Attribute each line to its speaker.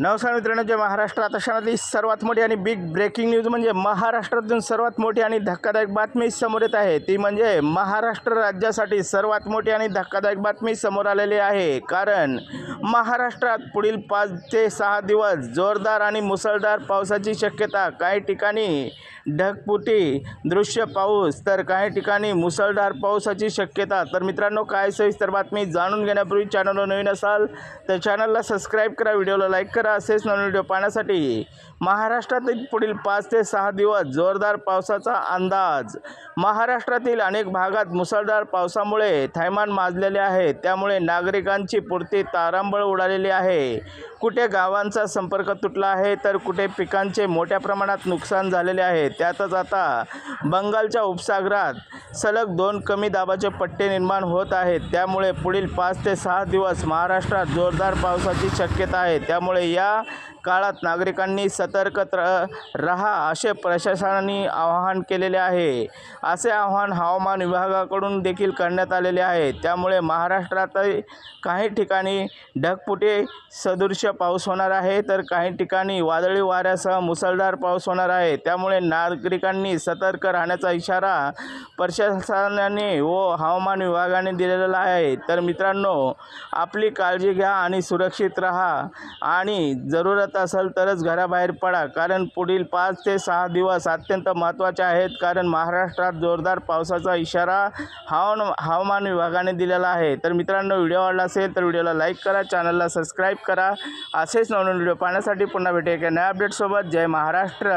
Speaker 1: नमस्कार मित्रांनो जे महाराष्ट्रात अशातली सर्वात मोठी आणि बिग ब्रेकिंग न्यूज म्हणजे महाराष्ट्रातून सर्वात मोठी आणि धक्कादायक बातमी समोर येत आहे. ती म्हणजे महाराष्ट्र राज्यासाठी सर्वात मोठी आणि धक्कादायक बातमी समोर आलेली आहे. कारण महाराष्ट्रात पुढील पाच ते सहा दिवस जोरदार आणि मुसळधार पावसाची शक्यता काही ठिकाणी ढगपुटी दृश्य पाऊस तर काही ठिकाणी मुसळधार पावसाची शक्यता. तर मित्रांनो काय सविस्तर बातमी जाणून घेण्यापूर्वी चॅनलवर नवीन असाल तर चॅनलला सबस्क्राईब करा व्हिडिओला लाईक करा. असेच नवीन व्हिडिओ पाहण्यासाठी महाराष्ट्रातील पुढील पाच ते सहा दिवस जोरदार पावसाचा अंदाज. महाराष्ट्रातील अनेक भागात मुसळधार पावसामुळे थैमान माजलेले आहे. त्यामुळे नागरिकांची पुरती तारांबळ उडालेली आहे. कुठे गावांचा संपर्क तुटला आहे तर कुठे पिकांचे मोठ्या प्रमाणात नुकसान झालेले आहे त्यातच आता बंगालच्या उपसागरात सलग दोन कमी दाबाचे पट्टे निर्माण होत आहेत. त्यामुळे पुढील पाच ते सहा दिवस महाराष्ट्रात जोरदार पावसाची शक्यता आहे. त्यामुळे या काळात नागरिकांनी सतर्क रहा असे प्रशासनाने आवाहन केलेले आहे. असे आवाहन हवामान विभागाकडून देखील करण्यात आलेले आहे. त्यामुळे महाराष्ट्रात काही ठिकाणी ढगपुटे सदृश्य पाऊस होणार आहे तर काही ठिकाणी वादळी वाऱ्यासह मुसळधार पाऊस होणार आहे. त्यामुळे नागरिकांनी सतर्क राहण्याचा इशारा प्रशासनाने व हवामान विभागाने दिलेला आहे. तर मित्रांनो आपली काळजी घ्या आणि सुरक्षित राहा आणि जरूरत असेल तरच घराबाहेर पडा. कारण पुढील पाच ते सहा दिवस अत्यंत महत्त्वाचे आहेत. कारण महाराष्ट्रात जोरदार पावसाचा इशारा हवामान हवामान विभागाने दिलेला आहे. तर मित्रांनो व्हिडिओ आवडला असेल तर व्हिडिओला लाईक करा चॅनलला सबस्क्राईब करा. असेच नवनवीन व्हिडिओ पाहण्यासाठी पुन्हा भेटूया एका नव्या अपडेटसोबत. जय महाराष्ट्र!